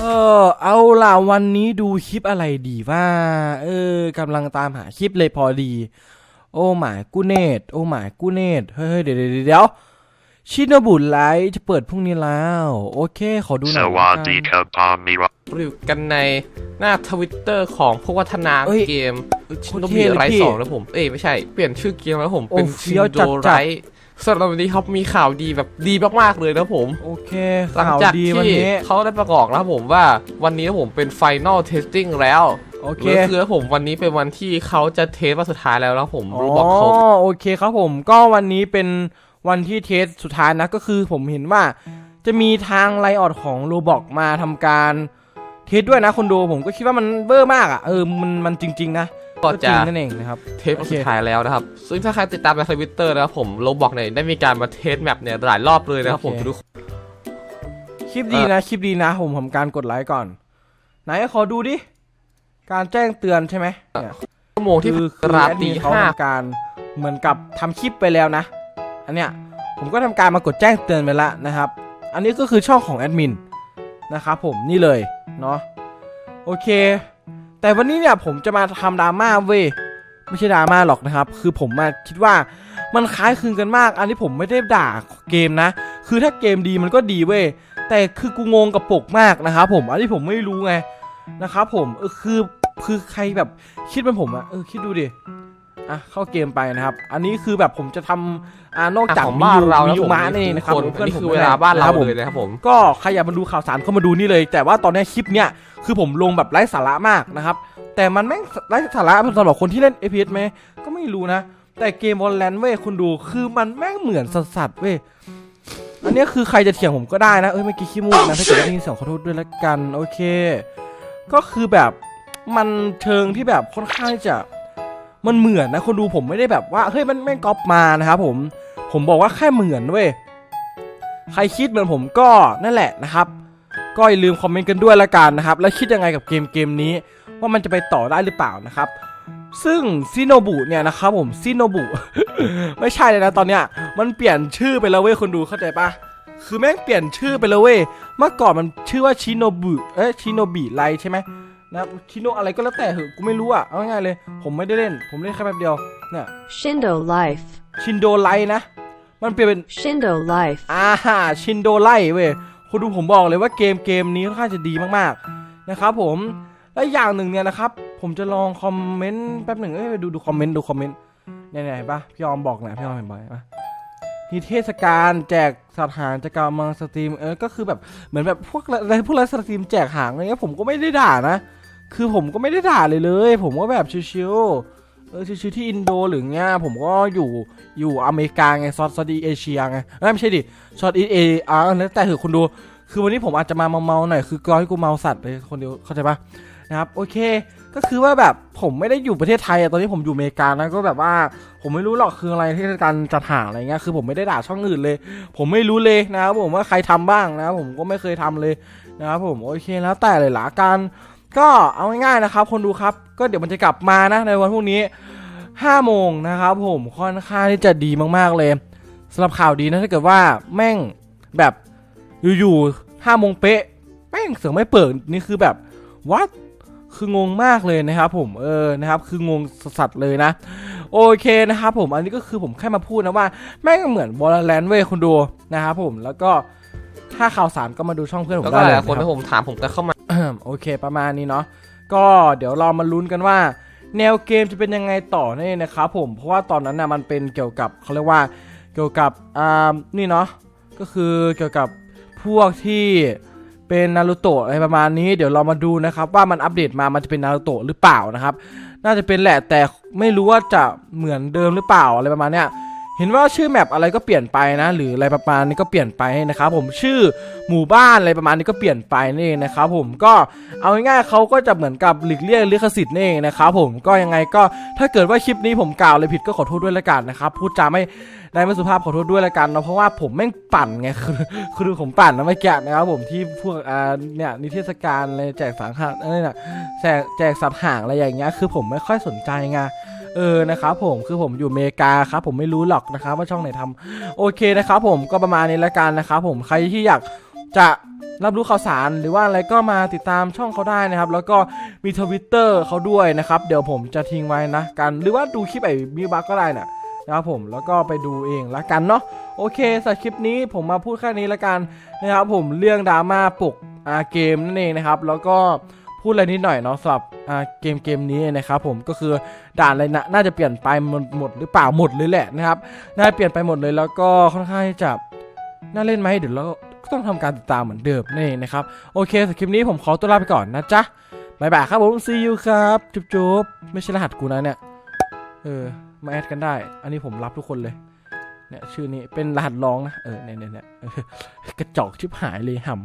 เออเอาล่ะวันนี้ดูคลิปอะไรดีว่า เออกำลังตามหาคลิปเลยพอดี โอ้หมายกูเนตโอ้หมายกูเนตเฮ้ยเดี๋ยวเดี๋ยวเดี๋ยวชินบุไลท์จะเปิดพรุ่งนี้แล้ว โอเค ขอดูหสน่อยวัสดีละคกันรับอามิระรีวิวกันในหน้าทวิตเตอร์ของผู้พัฒนาเอ้ยเกมโคชิตนรโนเท่บิเลยไรพี่สองแล้วผม เอ้ยไม่ใช่ เปลี่ยนชื่อเกมแล้วผมโอ้เป็นเฟี้ชินยวโดจัดๆไร สำหรับวันนี้ครับมีข่าวดีแบบดีมากๆเลยนะผม โอเคหลังข่าวจากดีที่วันนี้เขาได้ประกอบแล้วผมว่าวันนี้ผมเป็น Final Testing แล้วโอเคหรือคือผมวันนี้เป็นวันที่เขาจะเทสวันสุดท้ายแล้วแล้วผมอ๋อรู้บอกเขาโอเคครับผมก็วันนี้เป็นวันที่เทสสุดท้ายนะก็คือผมเห็นว่า จะมีทางไลออดของโรบอกมาทำการเทสด้วยนะคนดูผมก็คิดว่ามันเบอร์มากอะเออมันมันจริง ๆ นะ ก็จจะริงนั่นเองนะครับ เทสวันสุดท้ายแล้วนะครับ ซึ่งถ้าใครติดตามในทวิตเตอร์นะครับผมโรบอกเนี่ยได้มีการมาเทสแมปเนี่ยหลายรอบเลยนะครับผมโอเคทุกคนคลิปดีนะคลิปดีนะผมทำการกดไลค์ก่อน ไหนขอดูดิ การแจ้งเตือนใช่ไหมเนี่ยชั่วโมงที่คือคือราแอดตรีมินเขาห้าทำการเหมือนกับทำคลิปไปแล้วนะ อันเนี้ยผมก็ทำการมากดแจ้งเตือนไปแล้วนะครับ อันนี้ก็คือช่องของแอดมินนะครับผมนี่เลยเนาะโอเค แต่วันนี้เนี่ยผมจะมาทำดราม่าเว้ยไม่ใช่ดราม่าหรอกนะครับ คือผมมาคิดว่ามันคล้ายคลึงกันมาก อันนี้ผมไม่ได้ด่าเกมนะ คือถ้าเกมดีมันก็ดีเว้ยแต่คือกูงงกับปกมากนะครับผมอันนี้ผมไม่รู้ไงนะครับผมเออคือคือใครแบบคิดเป็นผมอะเออคิดดูดิอะเข้าเกมไปนะครับ อันนี้คือแบบผมจะทำ อ่านอกจากของมีบ้านยูเรามีนะยูผมมานี่นะครับคนเพื่อนนี่ผมคือเวลาบ้านเราะคบผมเลยนะครับผมก็ใครอยากมาดูข่าวสารเข้ามาดูนี่เลย แต่ว่าตอนนี้คลิปเนี้ยคือผมลงแบบไร้สาระมากนะครับ แต่มันแม่งไร้สาระสำหรับคนที่เล่น APS ไหมก็ไม่รู้นะ แต่เกม Valorant เว้ยคุณดูคือมันแม่งเหมือนสัสๆเว้ยอันเนี้ยคือใครจะเถียงผมก็ได้นะเอ้ยเมื่อกี้ขี้มูกนะถ้าเกิดได้ยินเสียงขอโทษด้วยละกันโอเค ก็คือแบบมันเชิงที่แบบค่อนข้างที่จะมันเหมือนนะคนดูผมไม่ได้แบบว่าเฮ้ยมันแม่งก๊อปมานะครับผม ผมบอกว่าแค่เหมือนเว้ยใครคิดเหมือนผมก็นั่นแหละนะครับ ก็อย่าลืมคอมเมนต์กันด้วยละกันนะครับ แล้วคิดยังไงกับเกมเกมนี้ ว่ามันจะไปต่อได้หรือเปล่านะครับ ซึ่งซิโนบุเนี่ยนะครับผมซิโนบุไม่ใช่เลยนะตอนเนี้ย มันเปลี่ยนชื่อไปแล้วเว้ยคนดูเข้าใจปะคือแม่งเปลี่ยนชื่อไปแล้วเว้ยเมื่อก่อนมันชื่อว่าชิโนบุเอ้ยชิโนบิไลใช่ไหมนะชิโนอะไรก็แล้วแต่เหอะกูไม่รู้อะเอาง่ายๆเลย ผมไม่ได้เล่น ผมเล่นแค่แป๊บเดียวเนี่ย Shindo Life. ชินโดไลนะ มันเปลี่ยนเป็น Shindo Life. อ่าชินโดไลเว้ยคุณดูผมบอกเลยว่าเกมเกมนี้ค่อนข้างจะดีมากๆนะครับผม และอย่างหนึ่งเนี่ยนะครับ ผมจะลองคอมเมนต์แป๊บหนึ่งเอ้ยไปดูดูคอมเมนต์ดูคอมเมนต์เนี่ยเนี่ยเห็นปะพี่ออมบอกนะพี่ออมเห็นบ่อยปะมีเทศกาลแจกสัตว์หางจากการมังสตรีมเออก็คือแบบเหมือนแบบพวกอะไรพวกไลฟ์สตรีมแจกหางอะไรเงี้ยผมก็ไม่ได้ด่านะ คือผมก็ไม่ได้ด่าเลยเลย ผมก็แบบชิวๆ เออชิวๆที่อินโดหรือเงี้ยผมก็อยู่อยู่อเมริกาไงซอสซอดีเอเชียไงไม่ใช่ดิช็อตอีเออะแล้วแต่เถอะคุณดูคือวันนี้ผมอาจจะมาเมาๆหน่อยคือกรอให้กูเมาสัตว์ไปคนเดียวเข้าใจปะนะครับโอเค ก็คือว่าแบบผมไม่ได้อยู่ประเทศไทยอะตอนนี้ผมอยู่อเมริกานะก็แบบว่า ผมไม่รู้หรอกคืออะไรที่การจัดหาอะไรเงี้ยคือผมไม่ได้ด่าช่องอื่นเลย ผมไม่รู้เลยนะครับผมว่าใครทำบ้างนะครับผมก็ไม่เคยทำเลยนะครับผมโอเคแล้วแต่เลยละกัน ก็เอาง่ายๆนะครับ คนดูครับ ก็เดี๋ยวมันจะกลับมานะในวันพรุ่งนี้5โมงนะครับผมค่อนข้างที่จะดีมากๆเลยสำหรับข่าวดีนะถ้าเกิดว่าแม่งแบบอยู่ๆห้าโมงเป๊ะแม่งเสือกไม่เปิดนี่คือแบบวัดคืองงมากเลยนะครับผมเออนะครับ คืองงสัสเลยนะ โอเคนะครับผมอันนี้ก็คือผมแค่มาพูดนะว่า แม่งเหมือนบอลแลนด์เว้ยคุณดูนะครับผมแล้วก็ถ้าข่าวสารก็มาดูช่องเพื่อนผมได้หเลยลายๆคนที่ผมถามผมก็เข้ามา โอเคประมาณนี้เนาะก็เดี๋ยวเรามาลุ้นกันว่า แนวเกมจะเป็นยังไงต่อนี่นะครับผมเพราะว่าตอนนั้นนะมันเป็นเกี่ยวกับเขาเรียกว่าเกี่ยวกับอ่านี่เนาะก็คือเกี่ยวกับพวกที่เป็นนารูโตะอะไรประมาณนี้ เดี๋ยวเรามาดูนะครับ ว่ามันอัปเดตมามันจะเป็นนารูโตะหรือเปล่านะครับ น่าจะเป็นแหละแต่ไม่รู้ว่าจะเหมือนเดิมหรือเปล่าอะไรประมาณเนี้ย เห็นว่าชื่อแมปอะไรก็เปลี่ยนไปนะ หรืออะไรประมาณนี้ก็เปลี่ยนไปนะครับผมชื่อหมู่บ้านอะไรประมาณนี้ก็เปลี่ยนไปนี่เองนะครับผมก็เอาง่ายๆเขาก็จะเหมือนกับหลีกเลี่ยงลิขสิทธิ์นี่นะครับผมก็ยังไงก็ถ้าเกิดว่าคลิปนี้ผมกล่าวอะไรผิดก็ขอโทษด้วยละกันนะครับพูดจาไม่ได้ไม่สุภาพขอโทษด้วยละกันเนาะเพราะว่าผมแม่งปั่นไงคือคือผมปั่นนะไม่แกะนะครับผมที่พวกอ่าเนี่ยนิเทศกาลอะไรแจกสังหารอะไรน่ะแจกแจกสัตว์ห่างอะไรอย่างเงี้ยคือผมไม่ค่อยสนใจไง เออนะครับผมคือผมอยู่อเมริกาครับผมไม่รู้หรอกนะครับว่าช่องไหนทำโอเคนะครับผมก็ประมาณนี้ล้วกันนะครับผมใครที่อยากจะรับรู้ข่าวสารหรือว่าอะไรก็มาติดตามช่องเขาได้นะครับ แล้วก็มีทวิตเตอร์เขาด้วยนะครับ เดี๋ยวผมจะทิ้งไว้นะกันหรือว่าดูคลิปไอ้มิวบักก็ได้นะนะครับผมแล้วก็ไปดูเองละกันเนาะโอเคสำหรับคลิปนี้ผมมาพูดแค่นี้ละกันนะครับผมเรื่องดราม่าปลุกอาเกมนั่นเองนะครับ แล้วก็ พูดอะไรนิดหน่อยเนาะสำหรับเกมเกมนี้นะครับผมก็คือด่านอะไรนะน่าจะเปลี่ยนไปหมดหมดหรือเปล่าหมดเลยแหละนะครับน่าจะเปลี่ยนไปหมดเลยแล้วก็ค่อนข้างจะน่าเล่นไหมเดี๋ยวเราก็ต้องทำการติดตามเหมือนเดิมนี่นะครับโอเคสำหรับคลิปนี้ผมขอตัวลาไปก่อนนะจ๊ะบายบายครับผม see you ครับจุ๊บจุบไม่ใช่รหัสกูนะเนี่ยเออมาแอดกันได้ อันนี้ผมรับทุกคนเลยเนี่ยชื่อนี้เป็นรหัสรองนะเออเนี่ยเนี่ยกระจอกชิบหายเลยหำ